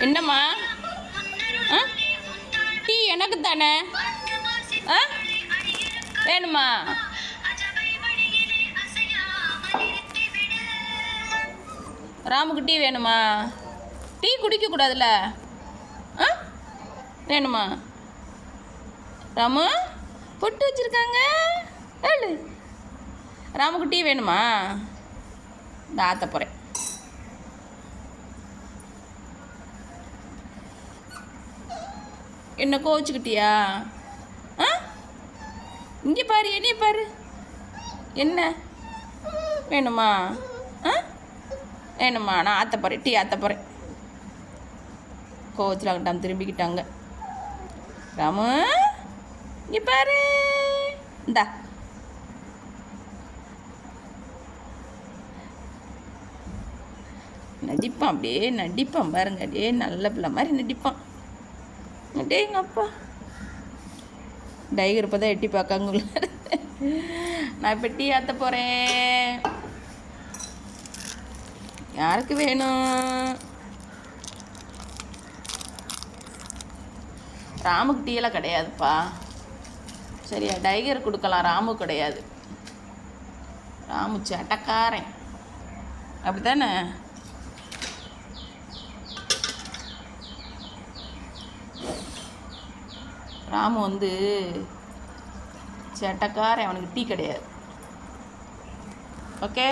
என்னம்மா? ஆ? டீ எனக்கு தானே ஆ? வேணுமா? ராமுக்கு டீ வேணுமா? டீ குடிக்கக்கூடாதுல்ல. ஆ? வேணுமா? ராமு பொட்டு வச்சுருக்காங்க. ஏழு. ராமுக்கு டீ வேணுமா? தாத்த போகிறேன் என்ன கோவிச்சுக்கிட்டியா? ஆ? இங்கே பாரு என்னைய பாரு. என்ன? வேணுமா? ஆ? வேணுமா? நான் ஆத்த போகிறேன் டீ ஆற்ற போகிறேன் கோவச்சிலாங்கட்டாம் திரும்பிக்கிட்டாங்க. ராமு இங்கே பாரு. இந்தா. நடிப்பான் அப்படியே நடிப்பான் பாருங்க அப்படியே நல்ல பிள்ளை மாதிரி நடிப்பான். அப்படியே எங்கள் அப்பா. டைகர் இப்போ தான் எட்டி பார்க்காங்க உள்ள. நான் இப்போ டீ ஆற்ற போகிறேன் யாருக்கு வேணும்? ராமுக்கு டீயெல்லாம் கிடையாதுப்பா. சரியா டைகர் கொடுக்கலாம். ராமு கிடையாது. ராமு சட்டக்காரன். அப்படித்தானே? ராமு வந்து சேட்டக்காரன் அவனுக்கு டீ கிடையாது. ஓகே